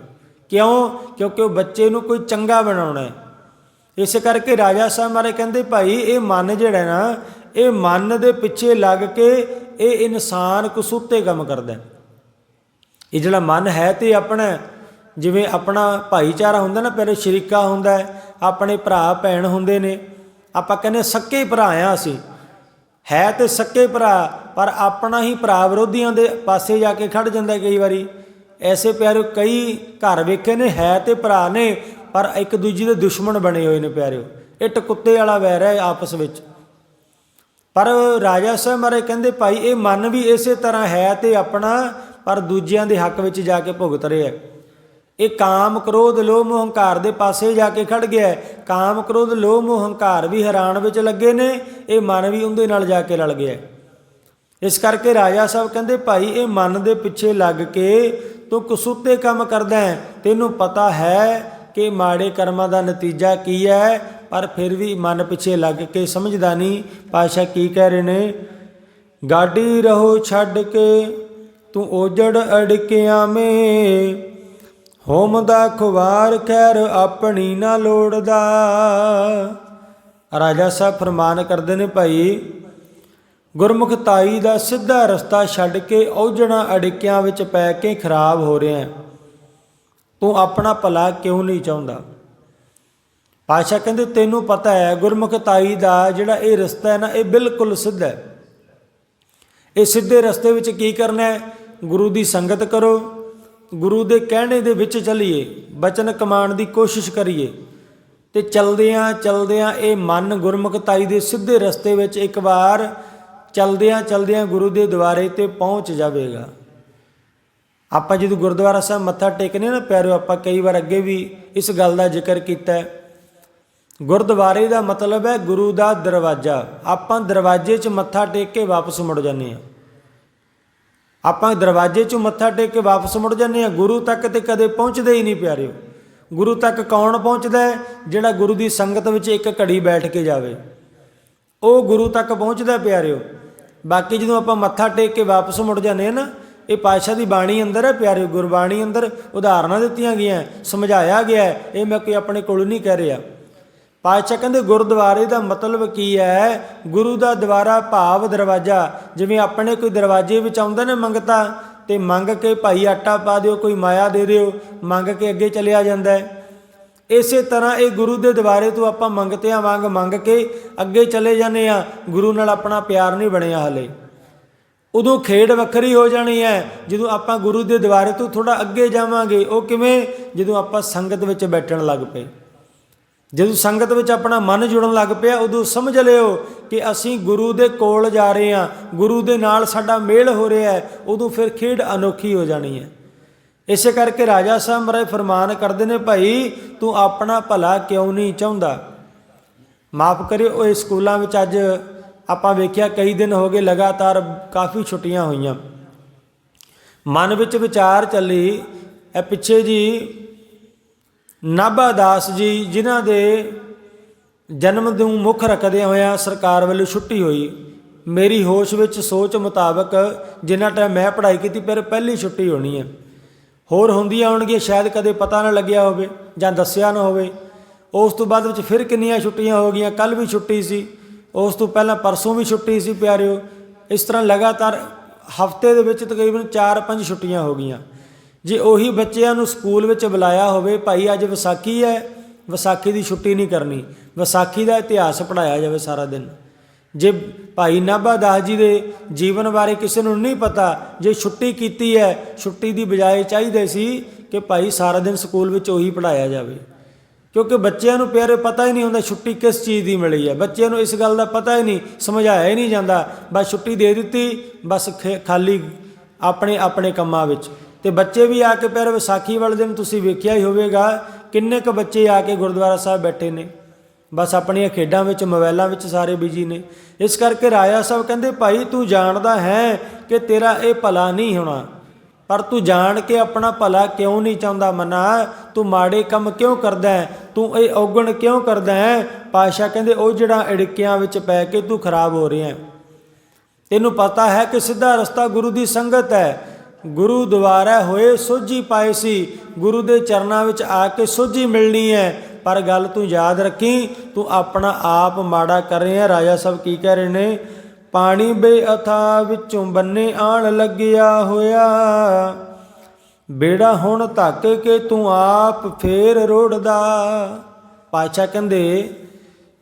ਕਿਉਂ? ਕਿਉਂਕਿ ਉਹ ਬੱਚੇ ਨੂੰ ਕੋਈ ਚੰਗਾ ਬਣਾਉਣਾ ਹੈ। ਇਸ ਕਰਕੇ ਰਾਜਾ ਸਾਹਿਬ ਮਾਰੇ ਕਹਿੰਦੇ, ਭਾਈ, ਇਹ ਮਨ ਜਿਹੜਾ ਨਾ, ਇਹ ਮਨ ਦੇ ਪਿੱਛੇ ਲੱਗ ਕੇ ਇਹ ਇਨਸਾਨ ਕਸੂਤੇ ਕੰਮ ਕਰਦਾ ਇਹ ਜਿਹੜਾ ਮਨ ਹੈ ਤੇ ਆਪਣਾ, ਜਿਵੇਂ ਆਪਣਾ ਭਾਈਚਾਰਾ ਹੁੰਦਾ ਨਾ ਪਹਿਲੇ ਸ਼ਰੀਕਾ ਹੁੰਦਾ ਆਪਣੇ ਭਰਾ, ਭੈਣ ਹੁੰਦੇ ਨੇ, ਆਪਾਂ ਕਹਿੰਦੇ ਸੱਕੇ ਭਰਾ ਆ ਅਸੀਂ। ਹੈ ਤੇ ਸੱਕੇ ਭਰਾ, ਪਰ ਆਪਣਾ ਹੀ ਭਰਾ ਵਿਰੋਧੀਆਂ ਦੇ ਪਾਸੇ ਜਾ ਕੇ ਖੜ ਜਾਂਦਾ ਕਈ ਵਾਰੀ। ਐਸੇ ਪਿਆਰੇ ਕਈ ਘਰ ਵੇਖੇ ਨੇ, ਹੈ ਤੇ ਭਰਾ ਨੇ ਪਰ ਇੱਕ ਦੂਜੇ ਦੇ ਦੁਸ਼ਮਣ ਬਣੇ ਹੋਏ ਨੇ ਪਿਆਰਿਓ। ਇਹ ਟਕੁੱਤੇ ਵਾਲਾ ਵੈਰ ਹੈ ਆਪਸ ਵਿੱਚ। ਪਰ ਰਾਜਾ ਸਾਹਿਬ ਮਾਰੇ ਕਹਿੰਦੇ, ਭਾਈ, ਇਹ ਮਨ ਵੀ ਇਸੇ ਤਰ੍ਹਾਂ ਹੈ ਤੇ ਆਪਣਾ, ਪਰ ਦੂਜਿਆਂ ਦੇ ਹੱਕ ਵਿੱਚ ਜਾ ਕੇ ਭੁਗਤ ਰਿਹਾ ਇਹ ਕਾਮ ਕ੍ਰੋਧ ਲੋਭ ਮੋਹ ਹੰਕਾਰ ਦੇ ਪਾਸੇ ਜਾ ਕੇ ਖੜ ਗਿਆ ਕਾਮ ਕ੍ਰੋਧ ਲੋਭ ਮੋਹ ਹੰਕਾਰ ਵੀ ਹੈਰਾਨ ਵਿੱਚ ਲੱਗੇ ਨੇ, ਇਹ ਮਨ ਵੀ ਉਹਦੇ ਨਾਲ ਜਾ ਕੇ ਰਲ ਗਿਆ ਇਸ ਕਰਕੇ ਰਾਜਾ ਸਾਹਿਬ ਕਹਿੰਦੇ, ਭਾਈ, ਇਹ ਮਨ ਦੇ ਪਿੱਛੇ ਲੱਗ ਕੇ ਤੂੰ ਕਸੂਤੇ ਕੰਮ ਕਰਦਾ ਹੈ। ਤੈਨੂੰ ਪਤਾ ਹੈ ਕਿ ਮਾੜੇ ਕਰਮਾਂ ਦਾ ਨਤੀਜਾ ਕੀ ਹੈ? ਪਰ ਫਿਰ ਵੀ ਮਨ ਪਿੱਛੇ ਲੱਗ ਕੇ ਸਮਝਦਾ ਨਹੀਂ ਪਾਸ਼ਾ ਕੀ ਕਹਿ ਰਹੇ ਨੇ? ਗਾਡੀ ਰਹੋ ਛੱਡ ਕੇ, ਤੂੰ ਓਜੜ ਅੜਕਿਆਂ ਮੇ। ਹੋਮ ਦਾ ਖੁਵਾਰ ਖੈਰ ਆਪਣੀ ਨਾ ਲੋੜਦਾ। ਰਾਜਾ ਸਾਹਿਬ ਫਰਮਾਨ ਕਰਦੇ ਨੇ ਭਾਈ, ਗੁਰਮੁਖ ਤਾਈ ਦਾ ਸਿੱਧਾ ਰਸਤਾ ਛੱਡ ਕੇ ਔਜਣਾ ਅੜਿੱਕਿਆਂ ਵਿੱਚ ਪੈ ਕੇ ਖਰਾਬ ਹੋ ਰਿਹਾ ਹੈ। ਤੂੰ ਆਪਣਾ ਭਲਾ ਕਿਉਂ ਨਹੀਂ ਚਾਹੁੰਦਾ? ਪਾਸ਼ਾ ਕਹਿੰਦੇ, ਤੈਨੂੰ ਪਤਾ ਹੈ, ਗੁਰਮੁਖ ਤਾਈ ਦਾ ਜਿਹੜਾ ਇਹ ਰਸਤਾ ਹੈ ਨਾ, ਇਹ ਬਿਲਕੁਲ ਸਿੱਧਾ ਹੈ। ਇਹ ਸਿੱਧੇ ਰਸਤੇ ਵਿੱਚ ਕੀ ਕਰਨਾ ਹੈ? ਗੁਰੂ ਦੀ ਸੰਗਤ ਕਰੋ, ਗੁਰੂ ਦੇ ਕਹਿਣੇ ਦੇ ਵਿੱਚ ਚੱਲੀਏ, ਬਚਨ ਕਮਾਣ ਦੀ ਕੋਸ਼ਿਸ਼ ਕਰੀਏ ਤੇ ਚਲਦਿਆਂ ਚਲਦਿਆਂ ਇਹ ਮਨ ਗੁਰਮੁਖਤਾਈ ਦੇ ਸਿੱਧੇ ਰਸਤੇ ਵਿੱਚ ਇੱਕ ਵਾਰ ਚਲਦਿਆਂ ਚਲਦਿਆਂ ਗੁਰੂ ਦੇ ਦੁਆਰੇ ਤੇ ਪਹੁੰਚ ਜਾਵੇਗਾ। ਆਪਾਂ ਜਦੋਂ ਗੁਰਦੁਆਰਾ ਸਾਹਿਬ ਮੱਥਾ ਟੇਕਨੇ ਨਾ ਪਿਆਰਿਓ, ਆਪਾਂ ਕਈ ਵਾਰ ਅੱਗੇ ਵੀ ਇਸ ਗੱਲ ਦਾ ਜ਼ਿਕਰ ਕੀਤਾ ਹੈ। ਗੁਰਦੁਆਰੇ ਦਾ ਮਤਲਬ ਹੈ ਗੁਰੂ ਦਾ ਦਰਵਾਜ਼ਾ। ਆਪਾਂ ਦਰਵਾਜ਼ੇ 'ਚ ਮੱਥਾ ਟੇਕ ਕੇ ਵਾਪਸ ਮੁੜ ਜਾਂਦੇ ਆ ਆਪਾਂ ਦਰਵਾਜ਼ੇ 'ਚੋਂ ਮੱਥਾ ਟੇਕ ਕੇ ਵਾਪਸ ਮੁੜ ਜਾਂਦੇ ਆ ਗੁਰੂ ਤੱਕ ਤੇ ਕਦੇ ਪਹੁੰਚਦੇ ਹੀ ਨਹੀਂ ਪਿਆਰਿਓ। ਗੁਰੂ ਤੱਕ ਕੌਣ ਪਹੁੰਚਦਾ ਹੈ? ਜਿਹੜਾ ਗੁਰੂ ਦੀ ਸੰਗਤ ਵਿੱਚ ਇੱਕ ਘੜੀ ਬੈਠ ਕੇ ਜਾਵੇ। ਉਹ ਗੁਰੂ ਤੱਕ ਪਹੁੰਚਦਾ ਪਿਆਰਿਓ। ਬਾਕੀ ਜਦੋਂ ਆਪਾਂ ਮੱਥਾ ਟੇਕ ਕੇ ਵਾਪਸ ਮੁੜ ਜਾਂਦੇ ਆ ਨਾ ਇਹ ਪਾਤਸ਼ਾਹ ਦੀ ਬਾਣੀ ਅੰਦਰ ਹੈ, ਪਿਆਰੇ ਗੁਰਬਾਣੀ ਅੰਦਰ ਉਦਾਹਰਨਾਂ ਦਿੱਤੀਆਂ ਗਈਆਂ, ਸਮਝਾਇਆ ਗਿਆ ਇਹ ਮੈਂ ਕੋਈ ਆਪਣੇ ਕੋਲ ਨਹੀਂ ਕਹਿ ਰਿਹਾ। ਪਾਤਸ਼ਾਹ ਕਹਿੰਦੇ, ਗੁਰਦੁਆਰੇ ਦਾ ਮਤਲਬ ਕੀ ਹੈ? ਗੁਰੂ ਦਾ ਦਵਾਰਾ ਭਾਵ ਦਰਵਾਜ਼ਾ, ਜਿਵੇਂ ਆਪਣੇ ਕੋਈ ਦਰਵਾਜ਼ੇ ਵਿੱਚ ਆਉਂਦਾ ਨੇ ਮੰਗਤਾ, ਤੇ ਮੰਗ ਕੇ ਭਾਈ ਆਟਾ ਪਾ ਦਿਓ, ਕੋਈ ਮਾਇਆ ਦੇ ਦਿਓ, ਮੰਗ ਕੇ ਅੱਗੇ ਚਲਿਆ ਜਾਂਦਾ ਹੈ। ਇਸੇ ਤਰ੍ਹਾਂ ਇਹ ਗੁਰੂ ਦੇ ਦੁਆਰੇ ਤੋਂ ਆਪਾਂ ਮੰਗਤਿਆਂ ਵਾਂਗ ਮੰਗ ਕੇ ਅੱਗੇ ਚਲੇ ਜਾਂਦੇ ਆ ਗੁਰੂ ਨਾਲ ਆਪਣਾ ਪਿਆਰ ਨਹੀਂ ਬਣਿਆ ਹਲੇ। ਉਦੋਂ ਖੇਡ ਵੱਖਰੀ ਹੋ ਜਾਣੀ ਹੈ। ਜਦੋਂ ਆਪਾਂ ਗੁਰੂ ਦੇ ਦਵਾਰੇ ਤੋਂ ਥੋੜਾ ਅੱਗੇ ਜਾਵਾਂਗੇ, ਉਹ ਕਿਵੇਂ? ਜਦੋਂ ਆਪਾਂ ਸੰਗਤ ਵਿੱਚ ਬੈਠਣ ਲੱਗ ਪਏ। ਜਦੋਂ ਸੰਗਤ ਵਿੱਚ ਆਪਣਾ ਮਨ ਜੁੜਨ ਲੱਗ ਪਿਆ, ਉਦੋਂ ਸਮਝ ਲਿਓ ਕਿ ਅਸੀਂ ਗੁਰੂ ਦੇ ਕੋਲ ਜਾ ਰਹੇ ਹਾਂ। ਗੁਰੂ ਦੇ ਨਾਲ ਸਾਡਾ ਮੇਲ ਹੋ ਰਿਹਾ ਹੈ। ਉਦੋਂ ਫਿਰ ਖੇਡ ਅਨੋਖੀ ਹੋ ਜਾਣੀ ਹੈ। ਇਸੇ ਕਰਕੇ ਰਾਜਾ ਸਾਹਿਬ ਮਹਾਰਾਜ ਫਰਮਾਨ ਕਰਦੇ ਨੇ, ਭਾਈ, ਤੂੰ ਆਪਣਾ ਭਲਾ ਕਿਉਂ ਨਹੀਂ ਚਾਹੁੰਦਾ? ਮਾਫ ਕਰਿਓ, ਇਹ ਸਕੂਲਾਂ ਵਿੱਚ ਅੱਜ ਆਪਾਂ ਵੇਖਿਆ ਕਈ ਦਿਨ ਹੋ ਗਏ ਲਗਾਤਾਰ ਕਾਫੀ ਛੁੱਟੀਆਂ ਹੋਈਆਂ। ਮਨ ਵਿੱਚ ਵਿਚਾਰ ਚੱਲੀ, ਇਹ ਪਿੱਛੇ ਜੀ ਨਾਭਾ ਦਾਸ ਜੀ ਜਿਨ੍ਹਾਂ ਦੇ ਜਨਮ ਨੂੰ ਮੁੱਖ ਰੱਖਦੇ ਹੋਇਆ ਸਰਕਾਰ ਵੱਲੋਂ ਛੁੱਟੀ ਹੋਈ। ਮੇਰੀ ਹੋਸ਼ ਵਿੱਚ ਸੋਚ ਮੁਤਾਬਕ ਜਿੰਨਾ ਟਾਈਮ ਮੈਂ ਪੜ੍ਹਾਈ ਕੀਤੀ ਪਰ ਪਹਿਲੀ ਛੁੱਟੀ ਹੋਣੀ ਹੈ। ਹੋਰ ਹੁੰਦੀਆਂ ਹੋਣਗੀਆਂ, ਸ਼ਾਇਦ ਕਦੇ ਪਤਾ ਨਾ ਲੱਗਿਆ ਹੋਵੇ ਜਾਂ ਦੱਸਿਆ ਨਾ ਹੋਵੇ। ਉਸ ਤੋਂ ਬਾਅਦ ਵਿੱਚ ਫਿਰ ਕਿੰਨੀਆਂ ਛੁੱਟੀਆਂ ਹੋ ਗਈਆਂ ਕੱਲ ਵੀ ਛੁੱਟੀ ਸੀ। ਉਸ ਤੋਂ ਪਹਿਲਾਂ ਪਰਸੋਂ ਵੀ ਛੁੱਟੀ ਸੀ ਪਿਆਰਿਓ। ਇਸ ਤਰ੍ਹਾਂ ਲਗਾਤਾਰ ਹਫ਼ਤੇ ਦੇ ਵਿੱਚ ਤਕਰੀਬਨ 4-5 ਛੁੱਟੀਆਂ ਹੋ ਗਈਆਂ। ਜੇ ਉਹੀ ਬੱਚਿਆਂ ਨੂੰ ਸਕੂਲ ਵਿੱਚ ਬੁਲਾਇਆ ਹੋਵੇ, ਭਾਈ ਅੱਜ ਵਿਸਾਖੀ ਹੈ, ਵਿਸਾਖੀ ਦੀ ਛੁੱਟੀ ਨਹੀਂ ਕਰਨੀ। ਵਿਸਾਖੀ ਦਾ ਇਤਿਹਾਸ ਪੜਾਇਆ ਜਾਵੇ ਸਾਰਾ ਦਿਨ। ਜੇ ਭਾਈ ਨਾਭਾ ਦਾਸ ਜੀ ਦੇ ਜੀਵਨ ਬਾਰੇ ਕਿਸੇ ਨੂੰ ਨਹੀਂ ਪਤਾ, ਜੇ ਛੁੱਟੀ ਕੀਤੀ ਹੈ, ਛੁੱਟੀ ਦੀ ਬਜਾਏ ਚਾਹੀਦੇ ਸੀ ਕਿ ਭਾਈ ਸਾਰਾ ਦਿਨ ਸਕੂਲ ਵਿੱਚ ਉਹੀ ਪੜਾਇਆ ਜਾਵੇ। ਕਿਉਂਕਿ ਬੱਚਿਆਂ ਨੂੰ ਪਿਆਰੇ ਪਤਾ ਹੀ ਨਹੀਂ ਹੁੰਦਾ ਛੁੱਟੀ ਕਿਸ ਚੀਜ਼ ਦੀ ਮਿਲੀ ਹੈ। ਬੱਚਿਆਂ ਨੂੰ ਇਸ ਗੱਲ ਦਾ ਪਤਾ ਹੀ ਨਹੀਂ, ਸਮਝਾਇਆ ਹੀ ਨਹੀਂ ਜਾਂਦਾ। ਬਸ ਛੁੱਟੀ ਦੇ ਦਿੱਤੀ, ਬਸ ਖੇ- ਖਾਲੀ ਆਪਣੇ ਆਪਣੇ ਕੰਮਾਂ ਵਿੱਚ। ਤੇ ਬੱਚੇ ਵੀ ਆ ਕੇ ਪਿਆਰੇ ਵਿਸਾਖੀ ਵਾਲੇ ਦਿਨ ਤੁਸੀਂ ਵੇਖਿਆ ਹੀ ਹੋਵੇਗਾ, ਕਿੰਨੇ ਕੁ ਬੱਚੇ ਆ ਕੇ ਗੁਰਦੁਆਰਾ ਸਾਹਿਬ ਬੈਠੇ ਨੇ। ਬਸ ਆਪਣੀਆਂ ਖੇਡਾਂ ਵਿੱਚ ਮੋਬਾਈਲਾਂ ਵਿੱਚ ਸਾਰੇ ਬਿਜ਼ੀ ਨੇ। ਇਸ ਕਰਕੇ ਰਾਜਾ ਸਾਹਿਬ ਕਹਿੰਦੇ, ਭਾਈ ਤੂੰ ਜਾਣਦਾ ਹੈ ਕਿ ਤੇਰਾ ਇਹ ਭਲਾ ਨਹੀਂ ਹੋਣਾ। ਪਰ ਤੂੰ ਜਾਣ ਕੇ ਆਪਣਾ ਭਲਾ ਕਿਉਂ ਨਹੀਂ ਚਾਹੁੰਦਾ? ਮਨਾ, ਤੂੰ ਮਾੜੇ ਕੰਮ ਕਿਉਂ ਕਰਦਾ ਹੈ? ਤੂੰ ਇਹ ਔਗਣ ਕਿਉਂ ਕਰਦਾ ਹੈ? ਪਾਸ਼ਾ ਕਹਿੰਦੇ, ਉਹ ਜਿਹੜਾ ਅੜਿੱਕਿਆਂ ਵਿੱਚ ਪੈ ਕੇ ਤੂੰ ਖਰਾਬ ਹੋ ਰਿਹਾ ਤੈਨੂੰ ਪਤਾ ਹੈ ਕਿ ਸਿੱਧਾ ਰਸਤਾ ਗੁਰੂ ਦੀ ਸੰਗਤ ਹੈ। ਗੁਰੂ ਦੁਆਰਾ ਹੋਏ ਸੋਝੀ ਪਾਏ ਸੀ। ਗੁਰੂ ਦੇ ਚਰਨਾਂ ਵਿੱਚ ਆ ਕੇ ਸੋਝੀ ਮਿਲਣੀ ਹੈ। ਪਰ ਗੱਲ ਤੂੰ ਯਾਦ ਰੱਖੀ, ਤੂੰ ਆਪਣਾ ਆਪ ਮਾੜਾ ਕਰ ਰਿਹਾ ਰਾਜਾ ਸਾਹਿਬ ਕੀ ਕਹਿ ਰਹੇ ਨੇ? ਪਾਣੀ ਬੇਅਥਾ ਵਿੱਚੋਂ ਬੰਨੇ ਆਣ ਲੱਗਿਆ ਹੋਇਆ। ਬੇੜਾ ਹੁਣ ਧੱਕ ਕੇ ਤੂੰ ਆਪ ਫੇਰ ਰੋੜਦਾ। ਪਾਤਸ਼ਾਹ ਕਹਿੰਦੇ,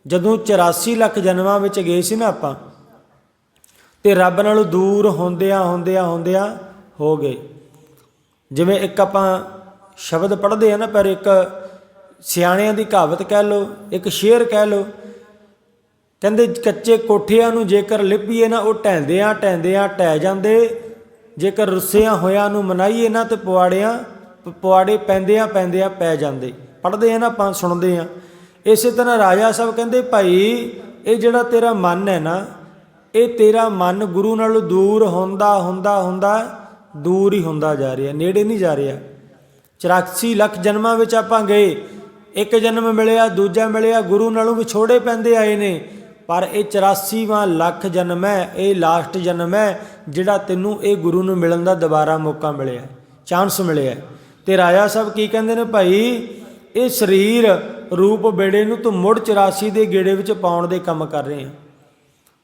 ਜਦੋਂ 84 ਲੱਖ ਜਨਮਾਂ ਵਿੱਚ ਗਏ ਸੀ ਨਾ ਆਪਾਂ, ਤੇ ਰੱਬ ਨਾਲੋਂ ਦੂਰ ਹੁੰਦਿਆਂ ਹੁੰਦਿਆਂ ਹੁੰਦਿਆਂ ਹੋ ਗਏ। ਜਿਵੇਂ ਇੱਕ ਆਪਾਂ ਸ਼ਬਦ ਪੜ੍ਹਦੇ ਆ ਨਾ, ਪਰ ਇੱਕ ਸਿਆਣਿਆਂ ਦੀ ਕਹਾਵਤ ਕਹਿ ਲਓ, ਇੱਕ ਸ਼ੇਰ ਕਹਿ ਲਓ ਕਹਿੰਦੇ ਕੱਚੇ ਕੋਠਿਆਂ ਨੂੰ ਜੇਕਰ ਲਿਪੀਏ ਨਾ, ਉਹ ਢਹਿੰਦਿਆਂ ਢਹਿੰਦਿਆਂ ਟਹਿ ਜਾਂਦੇ। ਜੇਕਰ ਰੁੱਸਿਆਂ ਹੋਇਆਂ ਨੂੰ ਮਨਾਈਏ ਨਾ ਤੇ ਪੁਆੜਿਆਂ ਪ- ਪੁਆੜੇ ਪੈਂਦਿਆਂ ਪੈਂਦਿਆਂ ਪੈ ਜਾਂਦੇ। ਪੜ੍ਹਦੇ ਆ ਨਾ ਆਪਾਂ, ਸੁਣਦੇ ਆ। ਇਸੇ ਤਰ੍ਹਾਂ ਰਾਜਾ ਸਾਹਿਬ ਕਹਿੰਦੇ, ਭਾਈ, ਇਹ ਜਿਹੜਾ ਤੇਰਾ ਮਨ ਹੈ ਨਾ, ਇਹ ਤੇਰਾ ਮਨ ਗੁਰੂ ਨਾਲੋਂ ਦੂਰ ਹੁੰਦਾ ਹੁੰਦਾ ਹੁੰਦਾ, ਦੂਰ ਹੀ ਹੁੰਦਾ ਜਾ ਰਿਹਾ, ਨੇੜੇ ਨਹੀਂ ਜਾ ਰਿਹਾ। 84 ਲੱਖ ਜਨਮਾਂ ਵਿੱਚ ਆਪਾਂ ਗਏ। ਇੱਕ ਜਨਮ ਮਿਲਿਆ, ਦੂਜਾ ਮਿਲਿਆ, ਗੁਰੂ ਨਾਲੋਂ ਵਿਛੋੜੇ ਪੈਂਦੇ ਆਏ ਨੇ। ਪਰ ਇਹ 84ਵਾਂ ਲੱਖ ਜਨਮ ਹੈ, ਇਹ ਲਾਸਟ ਜਨਮ ਹੈ ਜਿਹੜਾ ਤੈਨੂੰ ਇਹ ਗੁਰੂ ਨੂੰ ਮਿਲਣ ਦਾ ਦੁਬਾਰਾ ਮੌਕਾ ਮਿਲਿਆ ਚਾਂਸ ਮਿਲਿਆ ਤੇ ਰਾਜਾ ਸਾਹਿਬ ਕੀ ਕਹਿੰਦੇ ਨੇ ਭਾਈ, ਇਹ ਸਰੀਰ ਰੂਪ ਬੇੜੇ ਨੂੰ ਤੂੰ ਮੁੜ 84 ਦੇ ਗੇੜੇ ਵਿੱਚ ਪਾਉਣ ਦੇ ਕੰਮ ਕਰ ਰਹੇ ਆ।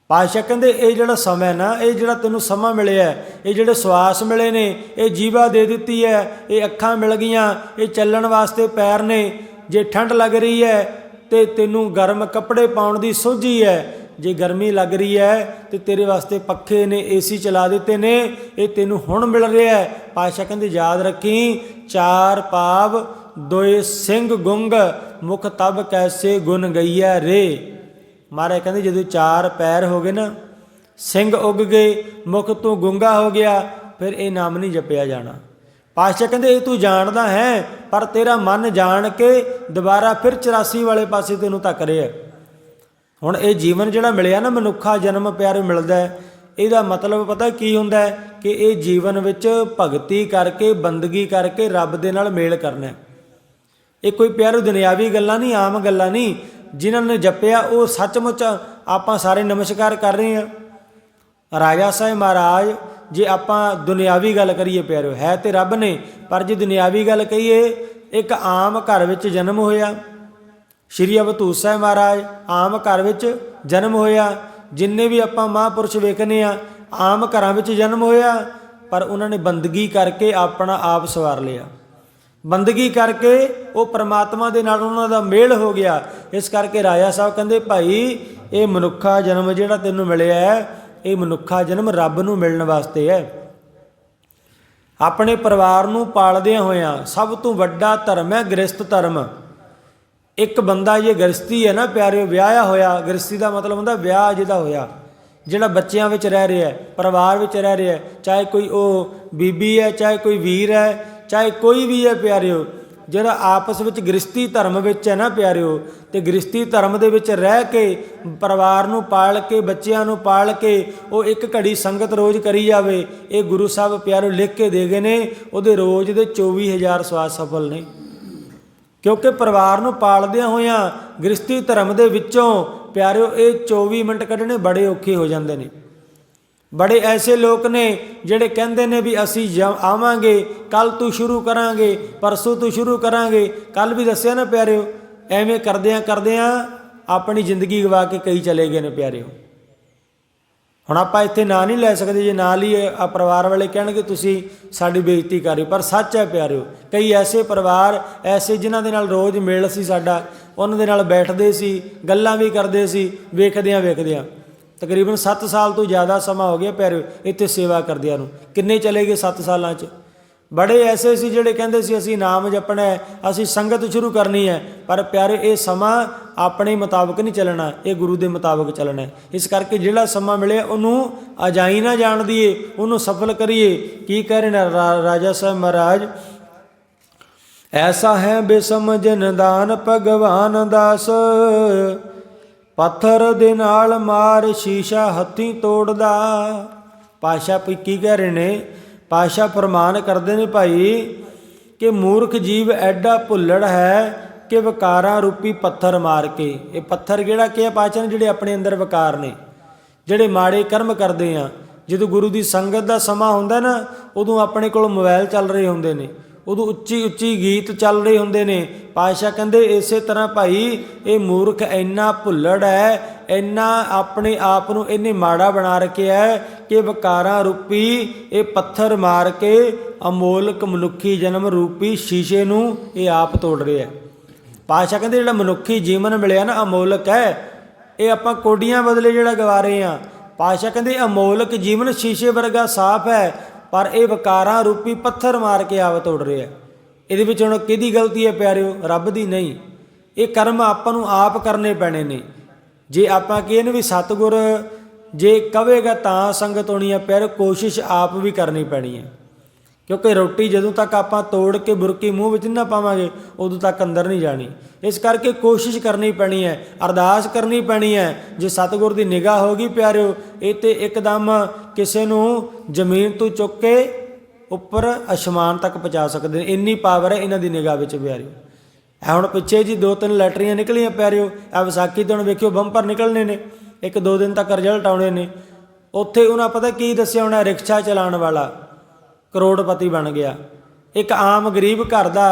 ਪਾਤਸ਼ਾਹ ਕਹਿੰਦੇ, ਇਹ ਜਿਹੜਾ ਸਮਾਂ ਨਾ, ਇਹ ਜਿਹੜਾ ਤੈਨੂੰ ਸਮਾਂ ਮਿਲਿਆ ਇਹ ਜਿਹੜੇ ਸਵਾਸ ਮਿਲੇ ਨੇ, ਇਹ ਜੀਵਾ ਦੇ ਦਿੱਤੀ ਹੈ, ਇਹ ਅੱਖਾਂ ਮਿਲ ਗਈਆਂ, ਇਹ ਚੱਲਣ ਵਾਸਤੇ ਪੈਰ ਨੇ, ਜੇ ਠੰਡ ਲੱਗ ਰਹੀ ਹੈ ਤੇ ਤੈਨੂੰ ਗਰਮ ਕੱਪੜੇ ਪਾਉਣ ਦੀ ਸੋਝੀ ਹੈ। ਜੇ ਗਰਮੀ ਲੱਗ ਰਹੀ ਹੈ ਤੇ ਤੇਰੇ ਵਾਸਤੇ ਪੱਖੇ ਨੇ, ਏਸੀ ਚਲਾ ਦਿੱਤੇ ਨੇ, ਇਹ ਤੈਨੂੰ ਹੁਣ ਮਿਲ ਰਿਹਾ ਹੈ। ਪਾਤਸ਼ਾਹ ਕਹਿੰਦੇ, ਯਾਦ ਰੱਖੀ, ਚਾਰ ਪਾਵ, ਦੋਏ ਸਿੰਘ ਗੁੰਗ, ਮੁਖ ਤਬ ਕੈਸੇ ਗੁਣ ਗਈਐ ਰੇ। ਮਹਾਰਾਜ ਕਹਿੰਦੇ, ਜਦੋਂ ਚਾਰ ਪੈਰ ਹੋ ਗਏ ਨਾ, ਸਿੰਘ ਉੱਗ ਗਏ, ਮੁਖ ਤੋਂ ਗੁੰਗਾ ਹੋ ਗਿਆ, ਫਿਰ ਇਹ ਨਾਮ ਨਹੀਂ ਜਪਿਆ ਜਾਣਾ। ਪਾਤਸ਼ਾਹ ਕਹਿੰਦੇ, ਇਹ ਤੂੰ ਜਾਣਦਾ ਹੈ, ਪਰ ਤੇਰਾ ਮਨ ਜਾਣ ਕੇ ਦੁਬਾਰਾ ਫਿਰ 84 ਵਾਲੇ ਪਾਸੇ ਤੈਨੂੰ ਧੱਕ ਰਿਹਾ। ਹੁਣ ਇਹ ਜੀਵਨ ਜਿਹੜਾ ਮਿਲਿਆ ਨਾ, ਮਨੁੱਖਾ ਜਨਮ ਪਿਆਰੇ ਮਿਲਦਾ ਹੈ। ਇਹਦਾ ਮਤਲਬ ਪਤਾ ਕੀ ਹੁੰਦਾ ਹੈ? ਕਿ ਇਹ ਜੀਵਨ ਵਿੱਚ ਭਗਤੀ ਕਰਕੇ, ਬੰਦਗੀ ਕਰਕੇ ਰੱਬ ਦੇ ਨਾਲ ਮੇਲ ਕਰਨਾ ਇਹ ਕੋਈ ਪਿਆਰੇ ਦੁਨਿਆਵੀ ਗੱਲਾਂ ਨਹੀਂ, ਆਮ ਗੱਲਾਂ ਨਹੀਂ। ਜਿਨ੍ਹਾਂ ਨੇ ਜਪਿਆ, ਉਹ ਸੱਚਮੁੱਚ ਆਪਾਂ ਸਾਰੇ ਨਮਸਕਾਰ ਕਰ ਰਹੇ ਹਾਂ। ਰਾਜਾ ਸਾਹਿਬ ਮਹਾਰਾਜ ਜੇ ਆਪਾਂ ਦੁਨਿਆਵੀ ਗੱਲ ਕਰੀਏ ਪਿਆਰਿਓ, ਹੈ ਤੇ ਰੱਬ ਨੇ, ਪਰ ਜੇ ਦੁਨਿਆਵੀ ਗੱਲ ਕਹੀਏ, ਇੱਕ ਆਮ ਘਰ ਵਿੱਚ ਜਨਮ ਹੋਇਆ। ਸ਼੍ਰੀ ਅਵਧੂਤ ਸਾਹਿਬ ਮਹਾਰਾਜ ਆਮ ਘਰ ਵਿੱਚ ਜਨਮ ਹੋਇਆ। ਜਿੰਨੇ ਵੀ ਆਪਾਂ ਮਹਾਂਪੁਰਸ਼ ਵੇਖਨੇ ਆ ਆਮ ਘਰਾਂ ਵਿੱਚ ਜਨਮ ਹੋਇਆ, ਪਰ ਉਹਨਾਂ ਨੇ ਬੰਦਗੀ ਕਰਕੇ ਆਪਣਾ ਆਪ ਸਵਾਰ ਲਿਆ। ਬੰਦਗੀ ਕਰਕੇ ਉਹ ਪ੍ਰਮਾਤਮਾ ਦੇ ਨਾਲ ਉਹਨਾਂ ਦਾ ਮੇਲ ਹੋ ਗਿਆ। ਇਸ ਕਰਕੇ ਰਾਜਾ ਸਾਹਿਬ ਕਹਿੰਦੇ, ਭਾਈ, ਇਹ ਮਨੁੱਖਾ ਜਨਮ ਜਿਹੜਾ ਤੈਨੂੰ ਮਿਲਿਆ ਹੈ ਇਹ ਮਨੁੱਖਾ ਜਨਮ ਰੱਬ ਨੂੰ ਮਿਲਣ ਵਾਸਤੇ ਹੈ। ਆਪਣੇ ਪਰਿਵਾਰ ਨੂੰ ਪਾਲਦਿਆਂ ਹੋਇਆਂ ਸਭ ਤੋਂ ਵੱਡਾ ਧਰਮ ਹੈ ਗ੍ਰਸਤ ਧਰਮ। ਇੱਕ ਬੰਦਾ ਜੇ ਗ੍ਰਸਤੀ ਹੈ ਨਾ ਪਿਆਰਿਓ, ਵਿਆਹਿਆ ਹੋਇਆ ਗ੍ਰਸਤੀ ਦਾ ਮਤਲਬ ਹੁੰਦਾ ਵਿਆਹ ਜਿਹਦਾ ਹੋਇਆ। ਜਿਹੜਾ ਬੱਚਿਆਂ ਵਿੱਚ ਰਹਿ ਰਿਹਾ ਹੈ ਪਰਿਵਾਰ ਵਿੱਚ ਰਹਿ ਰਿਹਾ ਹੈ ਚਾਹੇ ਕੋਈ ਉਹ ਬੀਬੀ ਹੈ, ਚਾਹੇ ਕੋਈ ਵੀਰ ਹੈ, ਚਾਹੇ ਕੋਈ ਵੀ ਹੈ ਪਿਆਰਿਓ ਜਿਹੜਾ ਆਪਸ ਵਿੱਚ ਗ੍ਰਸਤੀ ਧਰਮ ਵਿੱਚ ਹੈ ਨਾ ਪਿਆਰਿਓ, ਤੇ ਗ੍ਰਸਤੀ ਧਰਮ ਦੇ ਵਿੱਚ ਰਹਿ ਕੇ ਪਰਿਵਾਰ ਨੂੰ ਪਾਲ ਕੇ, ਬੱਚਿਆਂ ਨੂੰ ਪਾਲ ਕੇ ਉਹ ਇੱਕ ਘੜੀ ਸੰਗਤ ਰੋਜ਼ ਕਰੀ ਜਾਵੇ, ਇਹ ਗੁਰੂ ਸਾਹਿਬ ਪਿਆਰਿਓ ਲਿਖ ਕੇ ਦੇ ਗਏ ਨੇ, ਉਹਦੇ ਰੋਜ਼ ਦੇ 24000 ਸਵਾਦ ਸਫਲ ਨੇ। ਕਿਉਂਕਿ ਪਰਿਵਾਰ ਨੂੰ ਪਾਲਦਿਆਂ ਹੋਇਆਂ ਗ੍ਰਸਤੀ ਧਰਮ ਦੇ ਵਿੱਚੋਂ ਪਿਆਰਿਓ ਇਹ 24 ਮਿੰਟ ਕੱਢਣੇ ਬੜੇ ਔਖੇ ਹੋ ਜਾਂਦੇ ਨੇ। ਬੜੇ ਐਸੇ ਲੋਕ ਨੇ ਜਿਹੜੇ ਕਹਿੰਦੇ ਨੇ ਵੀ ਅਸੀਂ ਜਾ- ਆਵਾਂਗੇ ਕੱਲ ਤੋਂ ਸ਼ੁਰੂ ਕਰਾਂਗੇ, ਪਰਸੋਂ ਤੋਂ ਸ਼ੁਰੂ ਕਰਾਂਗੇ। ਕੱਲ ਵੀ ਦੱਸਿਆ ਨਾ ਪਿਆਰਿਓ, ਐਵੇਂ ਕਰਦਿਆਂ ਕਰਦਿਆਂ ਆਪਣੀ ਜ਼ਿੰਦਗੀ ਗਵਾ ਕੇ ਕਈ ਚਲੇ ਗਏ ਨੇ ਪਿਆਰਿਓ। ਹੁਣ ਆਪਾਂ ਇੱਥੇ ਨਾਂ ਨਹੀਂ ਲੈ ਸਕਦੇ, ਜੇ ਨਾਂ ਲਈਏ ਆ ਪਰਿਵਾਰ ਵਾਲੇ ਕਹਿਣਗੇ ਤੁਸੀਂ ਸਾਡੀ ਬੇਇੱਜ਼ਤੀ ਕਰ ਰਹੇ ਹੋ। ਪਰ ਸੱਚ ਹੈ ਪਿਆਰਿਓ, ਕਈ ਐਸੇ ਪਰਿਵਾਰ, ਐਸੇ ਜਿਨ੍ਹਾਂ ਦੇ ਨਾਲ ਰੋਜ਼ ਮੇਲ ਸੀ ਸਾਡਾ, ਉਹਨਾਂ ਦੇ ਨਾਲ ਬੈਠਦੇ ਸੀ, ਗੱਲਾਂ ਵੀ ਕਰਦੇ ਸੀ ਵੇਖਦਿਆਂ ਵੇਖਦਿਆਂ ਤਕਰੀਬਨ 7 ਸਾਲ ਤੋਂ ਜ਼ਿਆਦਾ ਸਮਾਂ ਹੋ ਗਿਆ ਪਿਆਰਿਓ, ਇੱਥੇ ਸੇਵਾ ਕਰਦਿਆਂ ਨੂੰ। ਕਿੰਨੇ ਚਲੇ ਗਏ 7 ਸਾਲਾਂ 'ਚ? ਬੜੇ ਐਸੇ ਸੀ ਜਿਹੜੇ ਕਹਿੰਦੇ ਸੀ, ਅਸੀਂ ਨਾਮ ਜਪਣਾ ਹੈ, ਅਸੀਂ ਸੰਗਤ ਸ਼ੁਰੂ ਕਰਨੀ ਹੈ। ਪਰ ਪਿਆਰੇ, ਇਹ ਸਮਾਂ ਆਪਣੇ ਮੁਤਾਬਕ ਨਹੀਂ ਚੱਲਣਾ, ਇਹ ਗੁਰੂ ਦੇ ਮੁਤਾਬਕ ਚੱਲਣਾ ਇਸ ਕਰਕੇ ਜਿਹੜਾ ਸਮਾਂ ਮਿਲਿਆ, ਉਹਨੂੰ ਅਜਾਈ ਨਾ ਜਾਣ ਦਈਏ, ਉਹਨੂੰ ਸਫਲ ਕਰੀਏ। ਕੀ ਕਹਿ ਰਹੇ ਨੇ ਰਾਜਾ ਸਾਹਿਬ ਮਹਾਰਾਜ? ਐਸਾ ਹੈ ਬੇਸਮਝਨ ਦਾਨ ਭਗਵਾਨ ਦਾਸ ਪੱਥਰ ਦੇ ਨਾਲ ਮਾਰ ਸ਼ੀਸ਼ਾ ਹੱਥੀ ਤੋੜਦਾ। ਪਾਸ਼ਾ ਪਈ ਕੀ ਕਹਿ ਰਹੇ ਨੇ? ਪਾਸ਼ਾ ਫਰਮਾਨ ਕਰਦੇ ਨੇ ਭਾਈ ਕਿ ਮੂਰਖ ਜੀਵ ਐਡਾ ਭੁੱਲੜ ਹੈ ਕਿ ਵਿਕਾਰਾਂ ਰੂਪੀ ਪੱਥਰ ਮਾਰ ਕੇ। ਇਹ ਪੱਥਰ ਕਿਹੜਾ ਕਿ ਪਾਸ਼ਾ ਨੇ ਜਿਹੜੇ ਆਪਣੇ ਅੰਦਰ ਵਿਕਾਰ ਨੇ, ਜਿਹੜੇ ਮਾੜੇ ਕਰਮ ਕਰਦੇ ਆ। ਜਦੋਂ ਗੁਰੂ ਦੀ ਸੰਗਤ ਦਾ ਸਮਾਂ ਹੁੰਦਾ ਨਾ, ਉਦੋਂ ਆਪਣੇ ਕੋਲ ਮੋਬਾਈਲ ਚੱਲ ਰਹੇ ਹੁੰਦੇ ਨੇ। ਉਦੋਂ ਉੱਚੀ ਉੱਚੀ ਗੀਤ ਚੱਲ ਰਹੇ ਹੁੰਦੇ ਨੇ। ਪਾਸ਼ਾ ਕਹਿੰਦੇ, ਇਸੇ ਤਰ੍ਹਾਂ ਭਾਈ, ਇਹ ਮੂਰਖ ਇੰਨਾ ਭੁੱਲੜ ਹੈ, ਇੰਨਾ ਆਪਣੇ ਆਪ ਨੂੰ ਇਹਨੇ ਮਾੜਾ ਬਣਾ ਰੱਖਿਆ ਹੈ ਕਿ ਵਿਕਾਰਾਂ ਰੂਪੀ ਇਹ ਪੱਥਰ ਮਾਰ ਕੇ ਅਮੋਲਕ ਮਨੁੱਖੀ ਜਨਮ ਰੂਪੀ ਸ਼ੀਸ਼ੇ ਨੂੰ ਇਹ ਆਪ ਤੋੜ ਰਿਹਾ ਹੈ। ਪਾਸ਼ਾ ਕਹਿੰਦੇ, ਜਿਹੜਾ ਮਨੁੱਖੀ ਜੀਵਨ ਮਿਲਿਆ ਨਾ, ਅਮੋਲਕ ਹੈ, ਇਹ ਆਪਾਂ ਕੋਡੀਆਂ ਬਦਲੇ ਜਿਹੜਾ ਗਵਾ ਰਹੇ ਆ ਪਾਸ਼ਾ ਕਹਿੰਦੇ, ਅਮੋਲਕ ਜੀਵਨ ਸ਼ੀਸ਼ੇ ਵਰਗਾ ਸਾਫ਼ ਹੈ ਪਰ ਇਹ ਵਿਕਾਰਾਂ ਰੂਪੀ ਪੱਥਰ ਮਾਰ ਕੇ ਆਪ ਤੋੜ ਰਿਹਾ ਇਹਦੇ ਵਿੱਚ ਹੁਣ ਕਿਹਦੀ ਗਲਤੀ ਹੈ ਪਿਆਰਿਓ? ਰੱਬ ਦੀ ਨਹੀਂ। ਇਹ ਕਰਮ ਆਪਾਂ ਨੂੰ ਆਪ ਕਰਨੇ ਪੈਣੇ ਨੇ। ਜੇ ਆਪਾਂ ਕਹੀਏ ਵੀ ਸਤਿਗੁਰ ਜੇ ਕਵੇਗਾ ਤਾਂ ਸੰਗਤ ਹੋਣੀ ਹੈ, ਪਰ ਕੋਸ਼ਿਸ਼ ਆਪ ਵੀ ਕਰਨੀ ਪੈਣੀ ਹੈ। ਕਿਉਂਕਿ ਰੋਟੀ ਜਦੋਂ ਤੱਕ ਆਪਾਂ ਤੋੜ ਕੇ ਬੁਰਕੀ ਮੂੰਹ ਵਿੱਚ ਨਾ ਪਾਵਾਂਗੇ, ਉਦੋਂ ਤੱਕ ਅੰਦਰ ਨਹੀਂ ਜਾਣੀ। ਇਸ ਕਰਕੇ ਕੋਸ਼ਿਸ਼ ਕਰਨੀ ਪੈਣੀ ਹੈ, ਅਰਦਾਸ ਕਰਨੀ ਪੈਣੀ ਹੈ, ਜੇ ਸਤਿਗੁਰ ਦੀ ਨਿਗਾਹ ਹੋਗੀ ਪਿਆਰਿਓ, ਇਹ ਤੇ ਇੱਕਦਮ ਕਿਸੇ ਨੂੰ ਜ਼ਮੀਨ ਤੋਂ ਚੁੱਕ ਕੇ ਉੱਪਰ ਅਸਮਾਨ ਤੱਕ ਪਹੁੰਚਾ ਸਕਦੇ ਨੇ। ਇੰਨੀ ਪਾਵਰ ਹੈ ਇਹਨਾਂ ਦੀ ਨਿਗਾਹ ਵਿੱਚ ਪਿਆਰਿਓ। ਇਹ ਹੁਣ ਪਿੱਛੇ ਜੀ ਦੋ ਤਿੰਨ ਲੈਟਰੀਆਂ ਨਿਕਲੀਆਂ ਪਿਆਰਿਓ ਆ ਵਿਸਾਖੀ ਤੋਂ ਹੁਣ ਵੇਖਿਓ ਬੰਪਰ ਨਿਕਲਣੇ ਨੇ, ਇੱਕ ਦੋ ਦਿਨ ਤੱਕ ਰਿਜ਼ਲਟ ਆਉਣੇ ਨੇ। ਉੱਥੇ ਉਹਨਾਂ ਪਤਾ ਕੀ ਦੱਸਿਆ ਹੋਣਾ, ਰਿਕਸ਼ਾ ਚਲਾਉਣ ਵਾਲਾ। ਕਰੋੜਪਤੀ ਬਣ ਗਿਆ। ਇੱਕ ਆਮ ਗਰੀਬ ਘਰ ਦਾ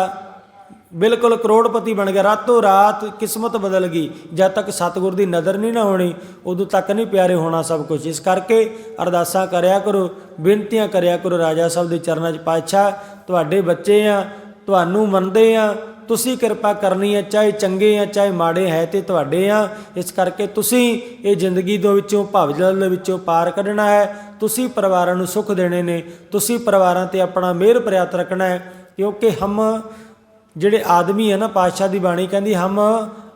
ਬਿਲਕੁਲ ਕਰੋੜਪਤੀ ਬਣ ਗਿਆ। ਰਾਤੋਂ ਰਾਤ ਕਿਸਮਤ ਬਦਲ ਗਈ। ਜਦ ਤੱਕ ਸਤਿਗੁਰ ਦੀ ਨਜ਼ਰ ਨਹੀਂ ਨਾ ਹੋਣੀ, ਉਦੋਂ ਤੱਕ ਨਹੀਂ ਪਿਆਰੇ ਹੋਣਾ ਸਭ ਕੁਝ ਇਸ ਕਰਕੇ ਅਰਦਾਸਾਂ ਕਰਿਆ ਕਰੋ, ਬੇਨਤੀਆਂ ਕਰਿਆ ਕਰੋ ਰਾਜਾ ਸਾਹਿਬ ਦੇ ਚਰਨਾਂ 'ਚ, ਪਾਤਸ਼ਾਹ, ਤੁਹਾਡੇ ਬੱਚੇ ਆ, ਤੁਹਾਨੂੰ ਮੰਨਦੇ ਆ ਤੁਸੀਂ ਕਿਰਪਾ ਕਰਨੀ ਹੈ, ਚਾਹੇ ਚੰਗੇ ਆ, ਚਾਹੇ ਮਾੜੇ ਹੈ ਤੇ ਤੁਹਾਡੇ ਆ। ਇਸ ਕਰਕੇ ਤੁਸੀਂ ਇਹ ਜ਼ਿੰਦਗੀ ਦੇ ਵਿੱਚੋਂ, ਭਵਜਲ ਦੇ ਵਿੱਚੋਂ ਪਾਰ ਕੱਢਣਾ ਹੈ। ਤੁਸੀਂ ਪਰਿਵਾਰਾਂ ਨੂੰ ਸੁੱਖ ਦੇਣੇ ਨੇ। ਤੁਸੀਂ ਪਰਿਵਾਰਾਂ ਤੇ ਆਪਣਾ ਮਿਹਰ ਪ੍ਰਿਆਤ ਰੱਖਣਾ ਹੈ। ਕਿਉਂਕਿ ਹਮ ਜਿਹੜੇ ਆਦਮੀ ਹੈ ਨਾ, ਪਾਤਸ਼ਾਹ ਦੀ ਬਾਣੀ ਕਹਿੰਦੀ, ਹਮ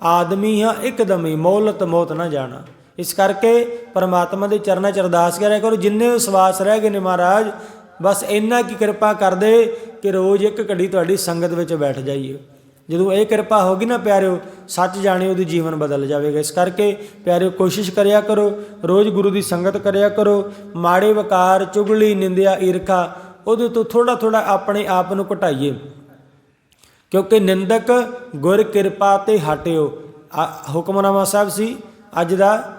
ਆਦਮੀ ਹਾਂ ਇੱਕਦਮ ਹੀ ਮੌਲਤ ਮੌਤ ਨਾ ਜਾਣਾ। ਇਸ ਕਰਕੇ ਪਰਮਾਤਮਾ ਦੇ ਚਰਨਾਂ 'ਚ ਅਰਦਾਸ ਕਰਿਆ ਕਰੋ, ਜਿੰਨੇ ਵਿਸ਼ਵਾਸ ਰਹਿ ਗਏ ਨੇ ਮਹਾਰਾਜ, ਬਸ ਇੰਨਾ ਕੀ ਕਿਰਪਾ ਕਰ ਦੇ ਕਿ ਰੋਜ਼ ਇੱਕ ਘੜੀ ਤੁਹਾਡੀ ਸੰਗਤ ਵਿੱਚ ਬੈਠ ਜਾਈਏ। ਜਦੋਂ ਇਹ ਕਿਰਪਾ ਹੋਗੀ ਨਾ ਪਿਆਰਿਓ, ਸੱਚ ਜਾਣਿਓ ਉਹਦੀ ਜੀਵਨ ਬਦਲ ਜਾਵੇਗਾ। ਇਸ ਕਰਕੇ ਪਿਆਰਿਓ ਕੋਸ਼ਿਸ਼ ਕਰਿਆ ਕਰੋ, ਰੋਜ਼ ਗੁਰੂ ਦੀ ਸੰਗਤ ਕਰਿਆ ਕਰੋ, ਮਾੜੇ ਵਕਾਰ, ਚੁਗਲੀ, ਨਿੰਦਿਆ, ਈਰਖਾ, ਉਹਦੇ ਤੋਂ ਥੋੜਾ ਥੋੜਾ ਆਪਣੇ ਆਪ ਨੂੰ ਘਟਾਈਏ। ਕਿਉਂਕਿ ਨਿੰਦਕ ਗੁਰ ਕਿਰਪਾ ਤੇ ਹਟਿਓ। ਆ- ਹੁਕਮਨਾਮਾ ਸਾਹਿਬ ਸੀ, ਅੱਜ ਦਾ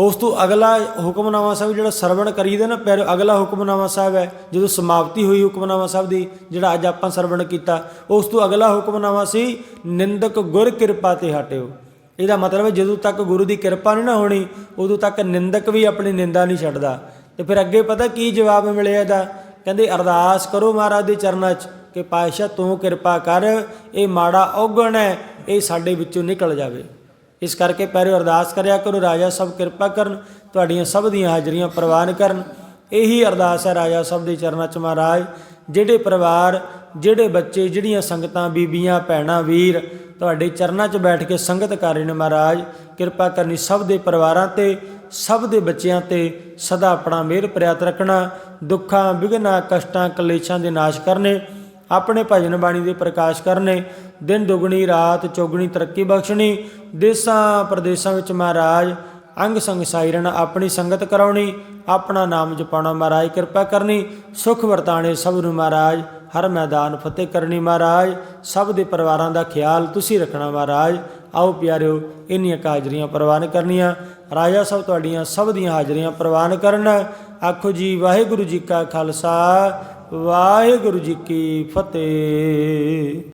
ਉਸ ਤੋਂ ਅਗਲਾ ਹੁਕਮਨਾਮਾ ਸਾਹਿਬ ਜਿਹੜਾ ਸਰਵਣ ਕਰੀਦਾ ਨਾ, ਫਿਰ ਅਗਲਾ ਹੁਕਮਨਾਮਾ ਸਾਹਿਬ ਹੈ, ਜਦੋਂ ਸਮਾਪਤੀ ਹੋਈ ਹੁਕਮਨਾਮਾ ਸਾਹਿਬ ਦੀ, ਜਿਹੜਾ ਅੱਜ ਆਪਾਂ ਸਰਵਣ ਕੀਤਾ, ਉਸ ਤੋਂ ਅਗਲਾ ਹੁਕਮਨਾਮਾ ਸੀ, ਨਿੰਦਕ ਗੁਰ ਕਿਰਪਾ ਤੇ ਹਟਿਓ। ਇਹਦਾ ਮਤਲਬ ਹੈ, ਜਦੋਂ ਤੱਕ ਗੁਰੂ ਦੀ ਕਿਰਪਾ ਨਹੀਂ ਨਾ ਹੋਣੀ, ਉਦੋਂ ਤੱਕ ਨਿੰਦਕ ਵੀ ਆਪਣੀ ਨਿੰਦਾ ਨਹੀਂ ਛੱਡਦਾ। ਤੇ ਫਿਰ ਅੱਗੇ ਪਤਾ ਕੀ ਜਵਾਬ ਮਿਲਿਆ ਇਹਦਾ? ਕਹਿੰਦੇ, ਅਰਦਾਸ ਕਰੋ ਮਹਾਰਾਜ ਦੇ ਚਰਨਾਂ 'ਚ ਕਿ ਪਾਤਸ਼ਾਹ ਤੂੰ ਕਿਰਪਾ ਕਰ, ਇਹ ਮਾੜਾ ਔਗਣ ਹੈ, ਇਹ ਸਾਡੇ ਵਿੱਚੋਂ ਨਿਕਲ ਜਾਵੇ। ਇਸ ਕਰਕੇ ਪਹਿਰੇ ਅਰਦਾਸ ਕਰਿਆ ਕਰੋ, ਰਾਜਾ ਸਭ ਕਿਰਪਾ ਕਰਨ, ਤੁਹਾਡੀਆਂ ਸਭ ਦੀਆਂ ਹਾਜ਼ਰੀਆਂ ਪ੍ਰਵਾਨ ਕਰਨ। ਇਹੀ ਅਰਦਾਸ ਹੈ ਰਾਜਾ ਸਭ ਦੇ ਚਰਨਾਂ 'ਚ ਮਹਾਰਾਜ। ਜਿਹੜੇ ਪਰਿਵਾਰ, ਜਿਹੜੇ ਬੱਚੇ, ਜਿਹੜੀਆਂ ਸੰਗਤਾਂ, ਬੀਬੀਆਂ, ਭੈਣਾਂ, ਵੀਰ ਤੁਹਾਡੇ ਚਰਨਾਂ 'ਚ ਬੈਠ ਕੇ ਸੰਗਤ ਕਰ ਰਹੇ ਨੇ ਮਹਾਰਾਜ, ਕਿਰਪਾ ਕਰਨੀ ਸਭ ਦੇ ਪਰਿਵਾਰਾਂ ਤੇ, ਸਭ ਦੇ ਬੱਚਿਆਂ ਤੇ, ਸਦਾ ਆਪਣਾ ਮਿਹਰ ਪ੍ਰਿਆਤ ਰੱਖਣਾ। ਦੁੱਖਾਂ ਵਿਘਨਾਂ ਕਸ਼ਟਾਂ, ਕਲੇਸ਼ਾਂ ਦੇ ਨਾਸ਼ ਕਰਨੇ। ਆਪਣੇ ਭਜਨ ਬਾਣੀ ਦੇ ਪ੍ਰਕਾਸ਼ ਕਰਨੇ, ਦਿਨ ਦੁਗਣੀ, ਰਾਤ ਚੌਗਣੀ, ਤਰੱਕੀ ਬਖਸ਼ਣੀ, ਦੇਸਾਂ ਪ੍ਰਦੇਸਾਂ ਵਿੱਚ ਮਹਾਰਾਜ, ਅੰਗ ਸੰਗ ਸਾਇਰਣ ਆਪਣੀ ਸੰਗਤ ਕਰਾਉਣੀ, ਆਪਣਾ ਨਾਮ ਜਪਾਉਣਾ ਮਹਾਰਾਜ, ਕਿਰਪਾ ਕਰਨੀ, ਸੁਖ ਵਰਤਾਣੇ ਸਭ ਨੂੰ ਮਹਾਰਾਜ, ਹਰ ਮੈਦਾਨ ਫਤਿਹ ਕਰਨੀ ਮਹਾਰਾਜ, ਸਭ ਦੇ ਪਰਿਵਾਰਾਂ ਦਾ ਖਿਆਲ ਤੁਸੀਂ ਰੱਖਣਾ ਮਹਾਰਾਜ, ਆਓ ਪਿਆਰਿਓ, ਇੰਨੀਆਂ ਕਾਜ਼ਰੀਆਂ ਪ੍ਰਵਾਨ ਕਰਨੀਆਂ, ਰਾਜਾ ਸਭ ਤੁਹਾਡੀਆਂ ਸਭ ਦੀਆਂ ਹਾਜ਼ਰੀਆਂ ਪ੍ਰਵਾਨ ਕਰਨ, ਆਖੋ ਜੀ ਵਾਹਿਗੁਰੂ ਜੀ ਕਾ ਖਾਲਸਾ ਵਾਹਿਗੁਰੂ ਜੀ ਕੀ ਫਤਿਹ।